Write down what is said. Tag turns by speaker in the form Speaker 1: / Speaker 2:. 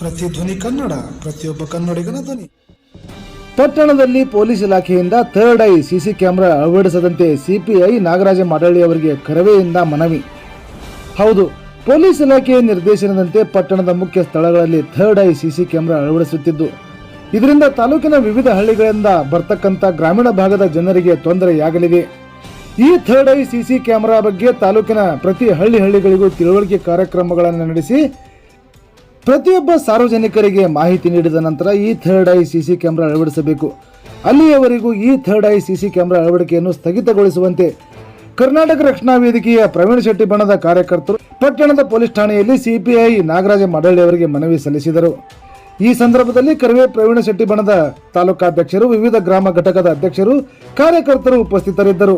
Speaker 1: C ಧ್ವನಿ ಕನ್ನಡ, ಪ್ರತಿಯೊಬ್ಬ ಕನ್ನಡಿಗನ ಧ್ವನಿ.
Speaker 2: ಪಟ್ಟಣದಲ್ಲಿ ಪೊಲೀಸ್ ಇಲಾಖೆಯಿಂದ ಥರ್ಡ್ ಐ ಸಿಸಿ ಕ್ಯಾಮೆರಾ ಅಳವಡಿಸದಂತೆ ಸಿಪಿಐ ನಾಗರಾಜ ಮಾಡಳ್ಳಿ ಅವರಿಗೆ ಕರವೆಯಿಂದ ಮನವಿ. ಹೌದು, ಪೊಲೀಸ್ ಇಲಾಖೆಯ ನಿರ್ದೇಶನದಂತೆ ಪಟ್ಟಣದ ಮುಖ್ಯ ಸ್ಥಳಗಳಲ್ಲಿ ಥರ್ಡ್ ಐ ಸಿಸಿ ಕ್ಯಾಮೆರಾ ಅಳವಡಿಸುತ್ತಿದ್ದು, ಇದರಿಂದ ತಾಲೂಕಿನ ವಿವಿಧ ಹಳ್ಳಿಗಳಿಂದ ಬರ್ತಕ್ಕಂಥ ಗ್ರಾಮೀಣ ಭಾಗದ ಜನರಿಗೆ ತೊಂದರೆಯಾಗಲಿದೆ. ಈ ಥರ್ಡ್ ಐ ಸಿಸಿ ಕ್ಯಾಮೆರಾ ಬಗ್ಗೆ ತಾಲೂಕಿನ ಪ್ರತಿ ಹಳ್ಳಿ ಹಳ್ಳಿಗಳಿಗೂ ತಿಳುವಳಿಕೆ ಕಾರ್ಯಕ್ರಮಗಳನ್ನು ನಡೆಸಿ ಪ್ರತಿಯೊಬ್ಬ ಸಾರ್ವಜನಿಕರಿಗೆ ಮಾಹಿತಿ ನೀಡಿದ ನಂತರ ಈ ಥರ್ಡ್ ಐ ಸಿಸಿ ಕ್ಯಾಮೆರಾ ಅಳವಡಿಸಬೇಕು. ಅಲ್ಲಿಯವರೆಗೂ ಈ ಥರ್ಡ್ ಐ ಸಿಸಿ ಕ್ಯಾಮೆರಾ ಅಳವಡಿಕೆಯನ್ನು ಸ್ಥಗಿತಗೊಳಿಸುವಂತೆ ಕರ್ನಾಟಕ ರಕ್ಷಣಾ ವೇದಿಕೆಯ ಪ್ರವೀಣ್ ಶೆಟ್ಟಿ ಬಣದ ಕಾರ್ಯಕರ್ತರು ಪಟ್ಟಣದ ಪೊಲೀಸ್ ಠಾಣೆಯಲ್ಲಿ ಸಿಪಿಐ ನಾಗರಾಜ ಮಡಳ್ಳಿ ಅವರಿಗೆ ಮನವಿ ಸಲ್ಲಿಸಿದರು. ಈ ಸಂದರ್ಭದಲ್ಲಿ ಕರ್ವೆ ಪ್ರವೀಣ ಶೆಟ್ಟಿ ಬಣದ ತಾಲೂಕಾಧ್ಯಕ್ಷರು, ವಿವಿಧ ಗ್ರಾಮ ಘಟಕದ ಅಧ್ಯಕ್ಷರು, ಕಾರ್ಯಕರ್ತರು ಉಪಸ್ಥಿತರಿದ್ದರು.